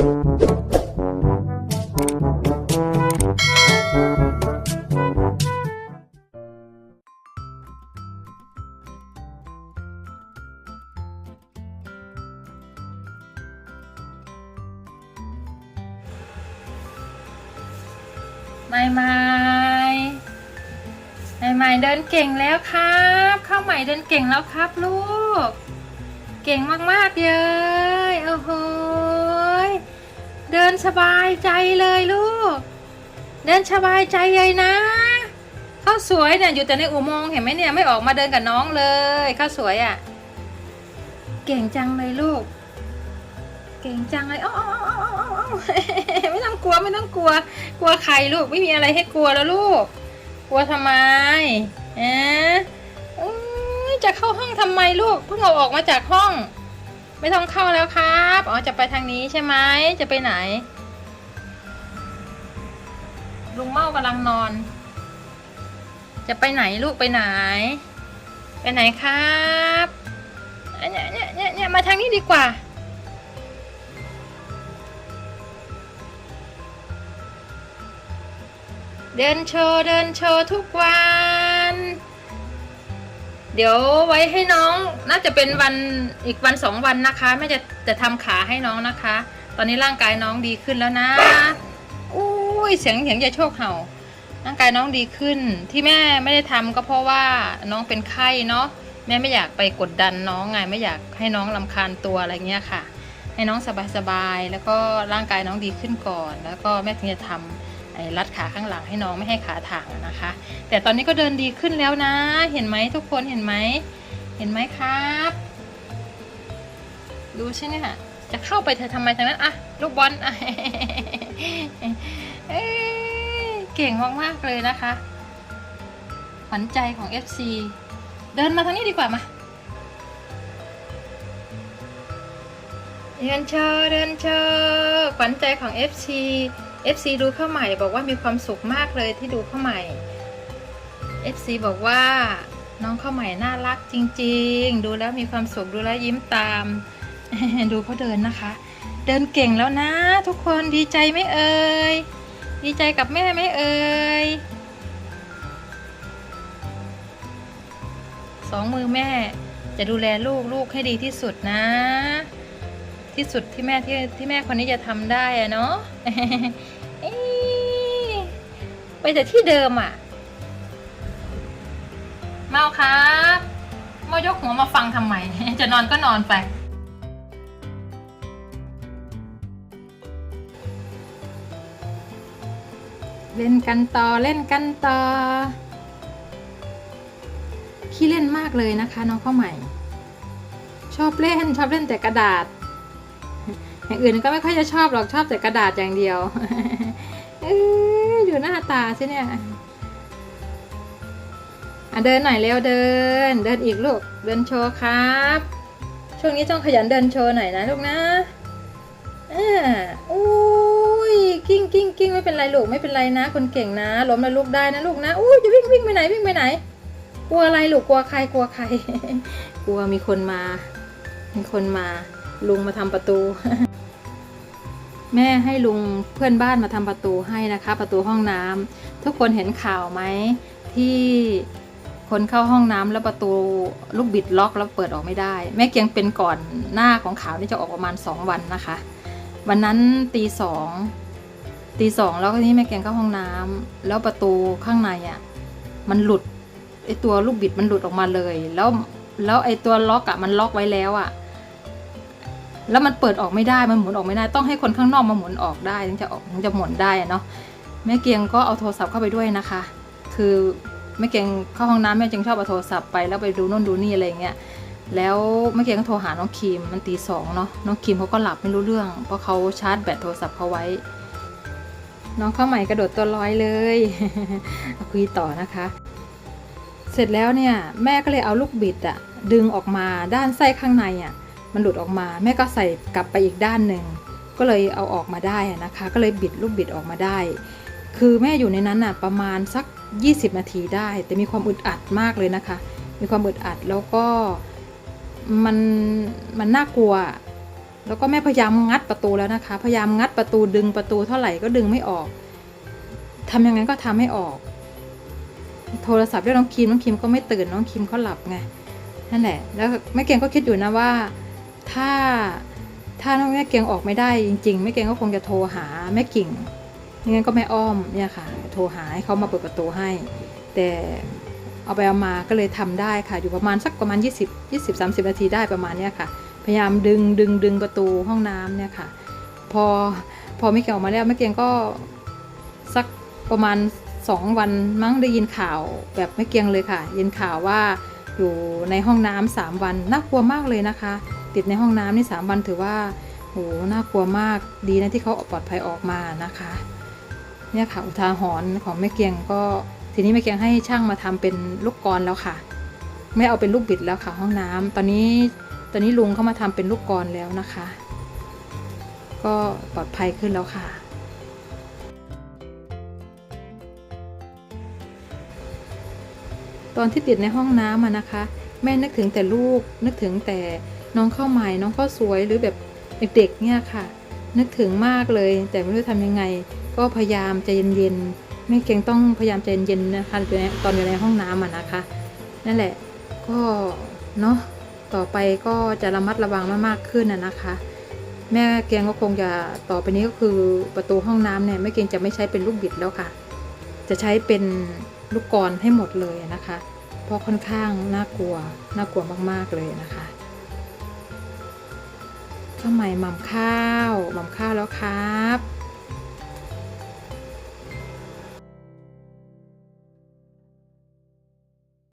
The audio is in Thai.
ไม่ไม่ไม่ไม่เดินเก่งแล้วครับ เข้าใหม่เดินเก่งแล้วครับลูก เก่งมากๆเลยโอ้โห เดินสบายใจเลยลูก เดินสบายใจเลยนะข้าวสวยเนี่ยอยู่แต่ในอุโมงค์เห็นไหมเนี่ยไม่ออกมาเดินกับน้องเลยข้าวสวยอะ่ะ เก่งจังเลยลูก เก่งจังเลยอ้าวอ้าวอ้าวอ้าวอ้าวไม่ต้องกลัวไม่ต้องกลัว กลัวใครลูกไม่มีอะไรให้กลัวแล้วลูก กลัวทำไมเอ๊ะจะเข้าห้องทำไมลูกเพิ่งเอาออกมาจากห้อง ไม่ต้องเข้าแล้วครับ อ๋อ จะไปทางนี้ใช่ไหม จะไปไหน ลุงเมากำลังนอน จะไปไหนลูกไปไหน ไปไหนครับเนี่ยเนี่ยเนี่ยเนี่ยมาทางนี้ดีกว่า เดินโชว์เดินโชว์ทุกวัน เดี๋ยวไว้ให้น้องน่าจะเป็นวันอีกวันสองวันนะคะแม่จะจะทำขาให้น้องนะคะ ตอนนี้ร่างกายน้องดีขึ้นแล้วนะอุ้ยเสียงเสียงยายโชคเห่า ร่างกายน้องดีขึ้น ที่แม่ไม่ได้ทำก็เพราะว่าน้องเป็นไข้เนาะแม่ไม่อยากไปกดดันน้องไงไม่อยากให้น้องลำคาญตัวอะไรเงี้ยค่ะ ให้น้องสบายๆแล้วก็ร่างกายน้องดีขึ้นก่อน แล้วก็แม่ถึงจะทำไอ้ รัดขาข้างหลังให้น้องไม่ให้ขาถ่างนะคะ แต่ตอนนี้ก็เดินดีขึ้นแล้วนะ เห็นไหมทุกคนเห็นไหมเห็นไหมครับ ดูใช่ไหมคะจะเข้าไปเธอทำไมทางนั้นอะลูกบอลเอ้ยเก่งมากๆเลยนะคะขวัญใจของ FC เดินมาทางนี้ดีกว่ามาเดินเชอเดินเชอขวัญใจของ FC FC ดูเข้าใหม่บอกว่ามีความสุขมากเลยที่ดูเข้าใหม่ FC บอกว่าน้องเข้าใหม่น่ารักจริง ๆ ดูแล้วมีความสุขดูแล้วยิ้มตาม ดูเขาเดินนะคะ เดินเก่งแล้วนะ ทุกคนดีใจไหมเอ่ยดีใจกับแม่ไหมเอ่ยสองมือแม่จะดูแลลูกลูกให้ดีที่สุดนะ ที่สุดที่แม่ที่ที่แม่คนนี้จะทำได้อะเนาะไปแต่ที่เดิมอะเมาครับเมายกหัวมาฟังทำไม จะนอนก็นอนไป เล่นกันต่อเล่นกันต่อขี้เล่นมากเลยนะคะน้องข้าวใหม่ ชอบเล่นชอบเล่นแต่กระดาษ อย่างอื่นก็ไม่ค่อยจะชอบหรอกชอบแต่กระดาษอย่างเดียวเอ้ยดูหน้าตาสิเนี่ยอะเดินหน่อยเร็วเดิน เดินอีกลูก เดินโชว์ครับ ช่วงนี้ต้องขยันเดินโชว์หน่อยนะลูกนะอ่าอุ้ยกิ้งกิ้งกิ้งไม่เป็นไรลูกไม่เป็นไรนะ คนเก่งนะล้มแล้วลูกได้นะลูกนะอุ้ยจะวิ่งวิ่งไปไหนวิ่งไปไหน กลัวอะไรลูกกลัวใครกลัวใคร กลัวมีคนมา มีคนมา ลุงมาทำประตู แม่ให้ลุงเพื่อนบ้านมาทำประตูให้นะคะ ประตูห้องน้ำทุกคนเห็นข่าวไหมที่คนเข้าห้องน้ำแล้วประตูลูกบิดล็อกแล้วเปิดออกไม่ได้ แม่เกียงเป็นก่อนหน้าของข่าวนี่จะออกประมาณ 2 วันนะคะ วันนั้นตีสองตีสองแล้วก็นี่แม่เกียงเข้าห้องน้ำแล้วประตูข้างในอะ่ะมันหลุดไอตัวลูกบิดมันหลุดออกมาเลย แล้วแล้วไอตัวล็อกอะ่ะมันล็อกไว้แล้วอะ แล้วมันเปิดออกไม่ได้มันหมุนออกไม่ได้ต้องให้คนข้างนอกมาหมุนออกได้ถึงจะออกถึงจะหมุนได้เนาะแม่เกียงก็เอาโทรศัพท์เข้าไปด้วยนะคะ คือแม่เกียงเข้าห้องน้ำแม่จึงชอบเอาโทรศัพท์ไปแล้วไปดูโน่นดูนี่อะไรเงี้ยแล้วแม่เกียงก็โทรหาน้องครีมมันตีสองเนาะน้องครีมเขาก็หลับไม่รู้เรื่อง เพราะเขาชาร์จแบตโทรศัพท์เขาไว้ น้องเข้าใหม่กระโดดตัวลอยเลยคุยต่อนะคะ เสร็จแล้วเนี่ยแม่ก็เลยเอาลูกบิดอะดึงออกมาด้านไส้ข้างในอะ มันหลุดออกมา แม่ก็ใส่กลับไปอีกด้านหนึ่งก็เลยเอาออกมาได้นะคะ ก็เลยบิดลูกบิดออกมาได้ คือแม่อยู่ในนั้นอะประมาณสัก 20 นาทีได้ แต่มีความอึดอัดมากเลยนะคะ มีความอึดอัดแล้วก็มันมันน่ากลัว แล้วก็แม่พยายามงัดประตูแล้วนะคะ พยายามงัดประตูดึงประตูเท่าไหร่ก็ดึงไม่ออกทำยังไงก็ทำไม่ออก โทรศัพท์ด้วยกน้องคิมน้องคิมก็ไม่ตื่นน้องคิมเขาหลับไงนั่นแหละ แล้วแม่เกียงก็คิดอยู่นะว่า ถ้าถ้าแม่เกียงออกไม่ได้จริงๆแม่เกียงก็คงจะโทรหาแม่กิ่งไม่งั้นก็แม่อ้อมเนี่ยค่ะ โทรหาให้เขามาเปิดประตูให้ แต่เอาไปเอามาก็เลยทำได้ค่ะ อยู่ประมาณสักประมาณ 20 20 30 นาทีได้ประมาณเนี้ยค่ะ พยายามดึงดึงดึงประตูห้องน้ำเนี่ยค่ะ พอพอไม่เกียงออกมาแล้วแม่เกียงก็สักประมาณ 2 วันมั้งได้ยินข่าวแบบไม่เกียงเลยค่ะยินข่าวว่าอยู่ในห้องน้ำสามวันน่ากลัวมากเลยนะคะ ติดในห้องน้ำนี่สามวันถือว่าโหน่ากลัวมากดีนะที่เขาปลอดภัยออกมานะคะ เนี่ยค่ะอุทาหรณ์ของแม่เกียงก็ทีนี้แม่เกียงให้ช่างมาทำเป็นลูกกรแล้วค่ะ ไม่เอาเป็นลูกบิดแล้วค่ะห้องน้ำตอนนี้ตอนนี้ลุงเขามาทำเป็นลูกกรแล้วนะคะ ก็ปลอดภัยขึ้นแล้วค่ะตอนที่ติดในห้องน้ำอะนะคะ แม่นึกถึงแต่ลูกนึกถึงแต่ น้องข้าวใหม่น้องข้าวสวยหรือแบบเด็กๆเนี่ยค่ะ นึกถึงมากเลย แต่ไม่รู้ทำยังไง ก็พยายามใจเย็นๆแม่เก่งต้องพยายามใจเย็นๆนะคะตอนอยู่ในห้องน้ำอะนะคะ นั่นแหละก็เนาะต่อไปก็จะระมัดระวังมากๆขึ้นนะนะคะ แม่เกียงก็คงจะต่อไปนี้ก็คือประตูห้องน้ำเนี่ยแม่เกียงจะไม่ใช้เป็นลูกบิดแล้วค่ะ จะใช้เป็นลูกกรให้หมดเลยนะคะ เพราะค่อนข้างน่ากลัวน่ากลัวมากๆเลยนะคะ ข้าใหม่หม่ำข้าวหม่ำข้าวแล้วครับ